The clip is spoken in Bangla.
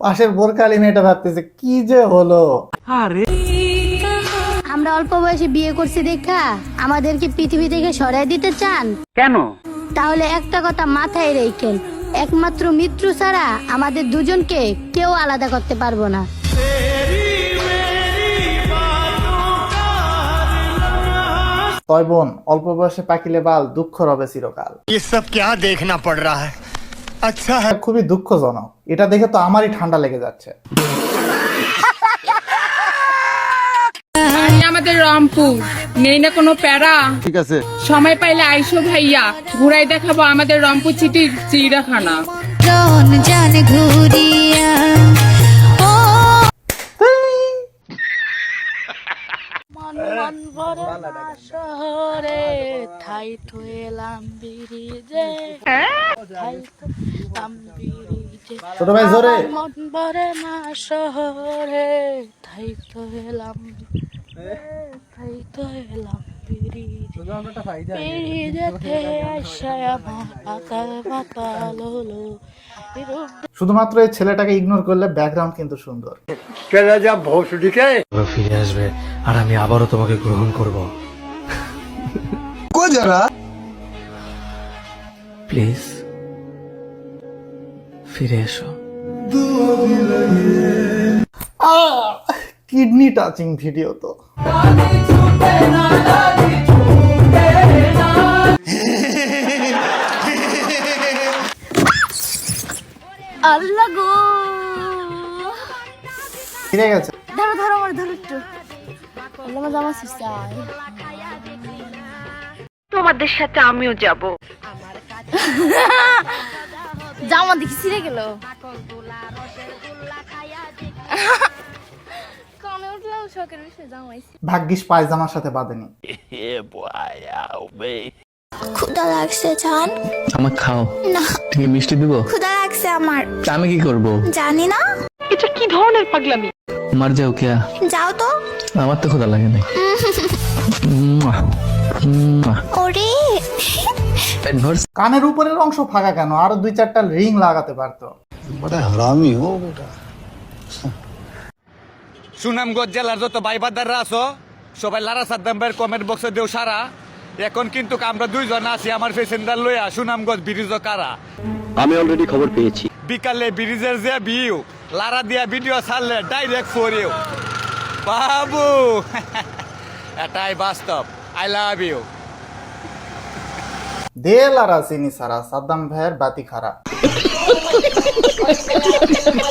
পাশের বোরকালি মেয়েটা ভাবতেছে কি যে হলো? আমরা অল্প বয়সে বিয়ে করছি দেখা আমাদেরকে পৃথিবী থেকে সরাই দিতে চান। কেন? তাহলে একটা কথা মাথায় রেখেন একমাত্র মিত্র ছাড়া আমাদের দুজনকে কেউ আলাদা করতে পারব না। তয় বোন অল্প বয়সে পাকিলে বাল দুঃখ রবে চিরকাল। কে দেখনা পড় রা আচ্ছা খুবই দুঃখজনক। এটা দেখে তো আমারই ঠান্ডা লেগে যাচ্ছে। আমাদের রংপুর। নেই না কোনো প্যারা। ঠিক আছে। সময় পাইলে আইসো ভাইয়া। ঘুরাই দেখাবো আমাদের রংপুর চিঠির চিড়াখানা শহরে ঠাই ঠেলাম বিরিজে ছোট ভাই জোরে। মন ভরে না শহরে ঠাই তো শুধুমাত্র এই ছেলেটাকে ইগনোর করলে ব্যাকগ্রাউন্ড কিন্তু সুন্দর। ফিরে আসবে আর আমি আবারও তোমাকে গ্রহণ করব। কো যারা? প্লিজ ফিরে এসো। কিডনি টাচিং ভিডিও তো। আল্লাহ গো। ফিরে গেছে। ধরো ধরো আমার ধরো একটু। আল্লাহ আমার জামা তোমাদের সাথে আমিও যাব। জামা দেখি ছিঁড়ে গেল। শখের বিষয়ে জামাইছি ভাগ্যিস পায়জামার সাথে বাঁধেনি। ক্ষুদা লাগছে জান। আমাকে খাও। না। তুমি মিষ্টি দিব? ক্ষুদা লাগছে আমার। আমি কি করব? জানি না। এটা কি ধরনের পাগলামি? মার যাও কেয়া। যাও তো। আমার তো খোদা লাগে নাই। মুয়া। ওরে। কানের উপরের অংশ ফাঁকা কেন? আরও দুই চারটা রিং লাগাতে পারতো। সুনামগঞ্জ জেলার যত ভাইবাদাররা আছো সবাই লারা সাদ্দাম ভাইয়ের কমেন্ট বক্সে দেও সারা। এখন কিন্তু আমরা দুইজন আছি আমার পেসেন্ডার লইয়া সুনামগঞ্জ ব্রিজ কারা? আমি অলরেডি খবর পেয়েছি। বিকালে ব্রিজের যে ভিউ লারা দিয়া ভিডিও ছাড়লে ডাইরেক্ট ফর ইউ বাবু এটাই বাস্তব। আই লাভ ইউ দে লারা চিনি সারা সাদ্দাম ভাইয়ের বাতি খারাপ।